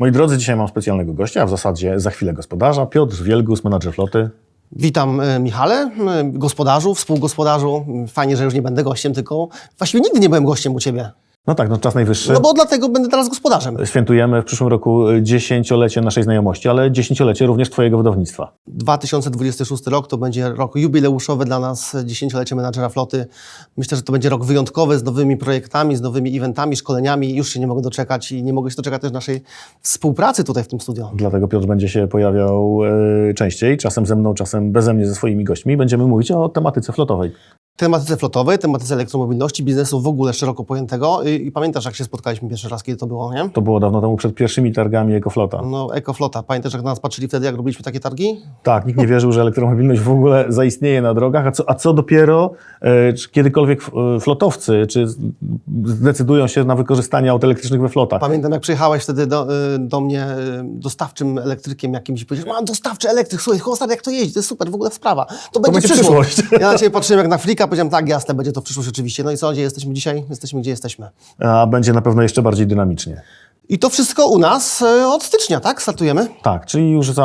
Moi drodzy, dzisiaj mam specjalnego gościa, a w zasadzie za chwilę gospodarza. Piotr Wielgus, menadżer floty. Witam e, Michale, e, gospodarzu, współgospodarzu. Fajnie, że już nie będę gościem, tylko właściwie nigdy nie byłem gościem u Ciebie. No tak, no czas najwyższy. No bo dlatego będę teraz gospodarzem. Świętujemy w przyszłym roku dziesięciolecie naszej znajomości, ale dziesięciolecie również Twojego wydawnictwa. 2026 rok to będzie rok jubileuszowy dla nas, dziesięciolecie menadżera floty. Myślę, że to będzie rok wyjątkowy z nowymi projektami, z nowymi eventami, szkoleniami. Już się nie mogę doczekać i nie mogę się doczekać też naszej współpracy tutaj w tym studio. Dlatego Piotr będzie się pojawiał e, częściej, czasem ze mną, czasem beze mnie, ze swoimi gośćmi. Będziemy mówić o tematyce flotowej. Tematyce flotowej, tematyce elektromobilności, biznesu w ogóle szeroko pojętego. I, I pamiętasz, jak się spotkaliśmy pierwszy raz, kiedy to było, nie? To było dawno temu, przed pierwszymi targami Ekoflota. No, Ekoflota. Pamiętasz, jak na nas patrzyli wtedy, jak robiliśmy takie targi? Tak, nikt nie wierzył, że elektromobilność w ogóle zaistnieje na drogach, a co, a co dopiero, e, czy kiedykolwiek e, flotowcy, czy zdecydują się na wykorzystanie aut elektrycznych we flotach. Pamiętam, jak przyjechałeś wtedy do, y, do mnie y, dostawczym elektrykiem jakimś i powiedziałeś, mam dostawczy elektryk, słuchaj, chłopie, jak to jeździ, to jest super, w ogóle sprawa. To będzie, będzie przyszłość. przyszłość. Ja na Ciebie patrzyłem jak na flika, powiedziałem, tak, jasne, będzie to przyszłość oczywiście. No i co, gdzie jesteśmy dzisiaj? Jesteśmy, gdzie jesteśmy. A będzie na pewno jeszcze bardziej dynamicznie. I to wszystko u nas y, od stycznia, tak? Startujemy? Tak, czyli już za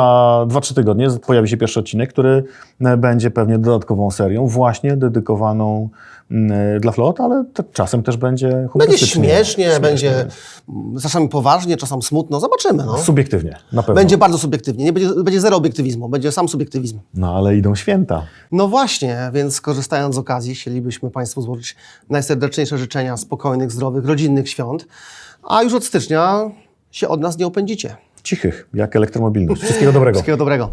2-3 tygodnie pojawi się pierwszy odcinek, który e, będzie pewnie dodatkową serią, właśnie dedykowaną mm, dla flot, ale czasem też będzie Będzie humorystycznie. śmiesznie, będzie czasami poważnie, czasem smutno, zobaczymy. No. Subiektywnie, na pewno. Będzie bardzo subiektywnie, nie będzie, będzie zero obiektywizmu, będzie sam subiektywizm. No ale idą święta. No właśnie, więc korzystając z okazji, chcielibyśmy Państwu złożyć najserdeczniejsze życzenia spokojnych, zdrowych, rodzinnych świąt, a już od stycznia się od nas nie opędzicie. Cichych, jak elektromobilność. Wszystkiego dobrego. Wszystkiego dobrego.